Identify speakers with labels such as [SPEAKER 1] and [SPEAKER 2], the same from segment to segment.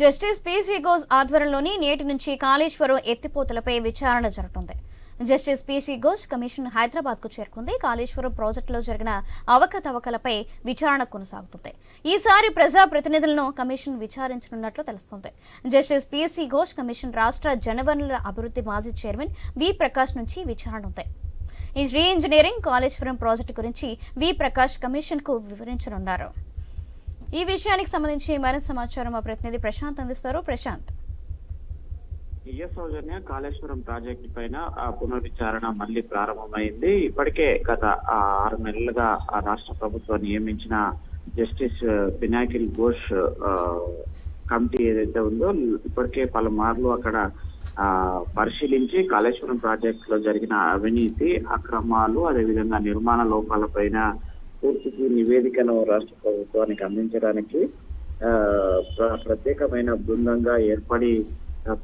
[SPEAKER 1] Justice PC Ghosh ఆధ్వర్యంలోని నేటి నుంచి కాళేశ్వరం ఎత్తిపోతలపై విచారణ జరుగుతుంది. జస్టిస్ పీసీ ఘోష్ కమిషన్ హైదరాబాద్కు చేరుకుంది. కాళేశ్వరం ప్రాజెక్టులో జరిగిన అవకతవకలపై విచారణ కొనసాగుతుంది. ఈసారి ప్రజా ప్రతినిధులను కమిషన్ విచారించనున్నట్లు తెలుస్తుంది. జస్టిస్ పీసీ ఘోష్ కమిషన్ రాష్ట్ర జనవనరుల అభివృద్ధి మాజీ చైర్మన్ వి ప్రకాష్ నుంచి విచారణ ఉంది. ఈ రీ ఇంజనీరింగ్ కాళేశ్వరం ప్రాజెక్టు గురించి వి ప్రకాష్ కమిషన్కు వివరించనున్నారు. ఈ విషయానికి సంబంధించి మరింత సమాచారం మా ప్రతినిధి ప్రశాంత్ అందిస్తారు. ప్రశాంత్.
[SPEAKER 2] టిఎస్ సౌజన్య కాళేశ్వరం ప్రాజెక్టు పైన పునరుచ్చారణ పునర్విచారణ మళ్ళీ ప్రారంభమైంది. ఇప్పటికే గత ఆరు నెలలుగా ఆ రాష్ట్ర ప్రభుత్వం నియమించిన జస్టిస్ పినాకిల్ ఘోష్ కమిటీ ఏదైతే ఉందో ఇప్పటికే పలుమార్లు అక్కడ పరిశీలించి కాళేశ్వరం ప్రాజెక్ట్లో జరిగిన అవినీతి అక్రమాలు అదేవిధంగా నిర్మాణ లోపాలపైన పూర్తికి నివేదికను రాష్ట్ర ప్రభుత్వానికి అందించడానికి ప్ర- ప్రత్యేకమైన బృందంగా ఏర్పడి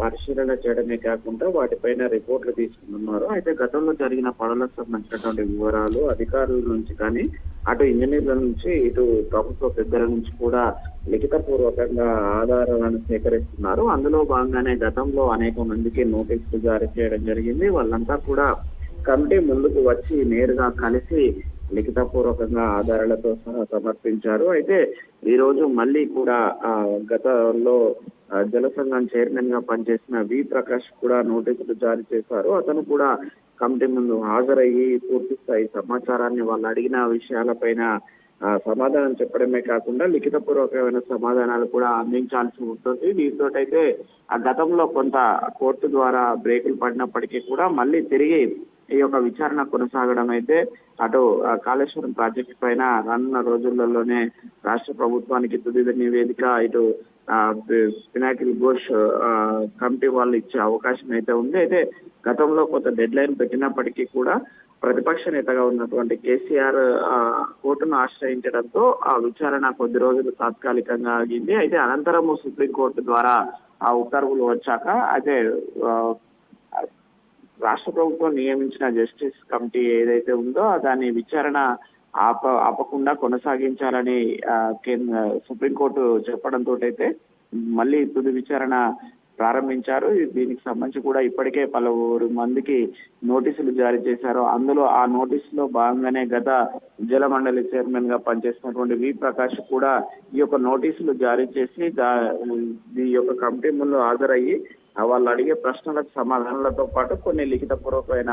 [SPEAKER 2] పరిశీలన చేయడమే కాకుండా వాటిపైన రిపోర్ట్లు తీసుకుంటున్నారు. అయితే గతంలో జరిగిన పనులకు సంబంధించినటువంటి వివరాలు అధికారుల నుంచి కానీ అటు ఇంజనీర్ల నుంచి ఇటు ప్రభుత్వ పెద్దల నుంచి కూడా లిఖిత పూర్వకంగా ఆధారాలను సేకరిస్తున్నారు. అందులో భాగంగానే గతంలో అనేక మందికి నోటీసులు జారీ చేయడం జరిగింది. వాళ్ళంతా కూడా కమిటీ ముందుకు వచ్చి నేరుగా కలిసి లిఖితపూర్వకంగా ఆధారాలతో సహా సమర్పించారు. అయితే ఈ రోజు మళ్ళీ కూడా ఆ, గతంలో జల సంఘం చైర్మన్గా పనిచేసిన వి ప్రకాష్ కూడా నోటీసులు జారీ చేశారు. అతను కూడా కమిటీ ముందు హాజరయ్యి పూర్తి స్థాయి సమాచారాన్ని వాళ్ళు అడిగిన విషయాలపైన సమాధానం చెప్పడమే కాకుండా లిఖిత పూర్వకమైన సమాధానాలు కూడా అందించాల్సి ఉంటుంది. దీంతో అయితే ఆ గతంలో కొంత కోర్టు ద్వారా బ్రేకులు పడినప్పటికీ కూడా మళ్ళీ తిరిగి ఈ యొక్క విచారణ కొనసాగడం అయితే అటు కాళేశ్వరం ప్రాజెక్టు పైన రానున్న రోజులలోనే రాష్ట్ర ప్రభుత్వానికి తుది నివేదిక ఇటు పినాకిల్ ఘోష్ ఆ, కమిటీ వాళ్ళు ఇచ్చే అవకాశం అయితే ఉంది. అయితే గతంలో కొంత డెడ్ లైన్ పెట్టినప్పటికీ కూడా ప్రతిపక్ష నేతగా ఉన్నటువంటి కేసీఆర్ ఆ, కోర్టును ఆశ్రయించడంతో ఆ విచారణ కొద్ది రోజులు తాత్కాలికంగా ఆగింది. అయితే అనంతరము సుప్రీంకోర్టు ద్వారా ఆ ఉత్తర్వులు వచ్చాక అయితే రాష్ట్ర ప్రభుత్వం నియమించిన జస్టిస్ కమిటీ ఏదైతే ఉందో దాని విచారణ ఆప ఆపకుండా కొనసాగించాలని కేంద్ర సుప్రీంకోర్టు చెప్పడంతో అయితే మళ్ళీ తుది విచారణ ప్రారంభించారు. దీనికి సంబంధించి కూడా ఇప్పటికే పలువురు మందికి నోటీసులు జారీ చేశారు. అందులో ఆ నోటీసులో భాగంగానే గత జల మండలి చైర్మన్గా పనిచేసినటువంటి వి ప్రకాష్ కూడా ఈ యొక్క నోటీసులు జారీ చేసి దా- ఈ యొక్క కమిటీ ముందు హాజరయ్యి వాళ్ళు అడిగే ప్రశ్నలకు సమాధానాలతో పాటు కొన్ని లిఖిత పూర్వకమైన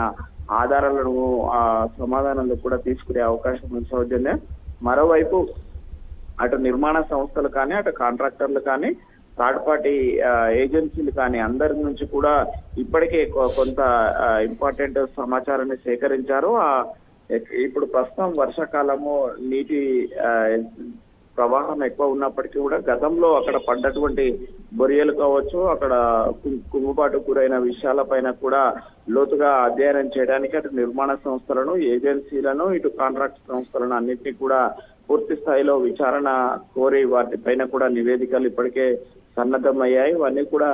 [SPEAKER 2] ఆధారాలను సమాధానాలు కూడా తీసుకునే అవకాశం ఉంది సౌజన్య. మరోవైపు అటు నిర్మాణ సంస్థలు కానీ అటు కాంట్రాక్టర్లు కానీ థర్డ్ పార్టీ ఏజెన్సీలు కానీ అందరి నుంచి కూడా ఇప్పటికే కొంత ఇంపార్టెంట్ సమాచారాన్ని సేకరించారు. ఆ ఇప్పుడు ప్రస్తుతం వర్షాకాలము నీటి ప్రవాహం ఎక్కువ ఉన్నప్పటికీ కూడా గతంలో అక్కడ పడ్డటువంటి బొరియలు కావచ్చు అక్కడ కుంగుబాటు గురైన విషయాలపైన కూడా లోతుగా అధ్యయనం చేయడానికి అటు నిర్మాణ సంస్థలను ఏజెన్సీలను ఇటు కాంట్రాక్ట్ సంస్థలను అన్నింటినీ కూడా పూర్తి స్థాయిలో విచారణ కోరి వాటిపైన కూడా నివేదికలు ఇప్పటికే సన్నద్ధమయ్యాయి. ఇవన్నీ కూడా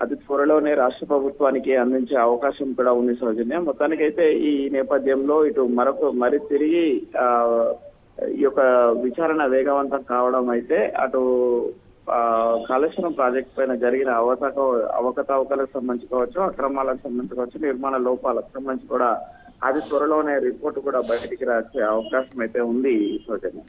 [SPEAKER 2] అతి త్వరలోనే రాష్ట్ర ప్రభుత్వానికి అందించే అవకాశం కూడా ఉంది సౌజన్య. మొత్తానికైతే ఈ నేపథ్యంలో ఇటు మరొక మరి తిరిగి ఈ యొక్క విచారణ వేగవంతం కావడం అయితే అటు కాళేశ్వరం ప్రాజెక్ట్ పైన జరిగిన అవతక అవకతవకలకు సంబంధించి కావచ్చు అక్రమాలకు సంబంధించి కావచ్చు నిర్మాణ లోపాలకు సంబంధించి కూడా అది త్వరలోనే రిపోర్ట్ కూడా బయటికి రాసే అవకాశం అయితే ఉంది సౌజన్య.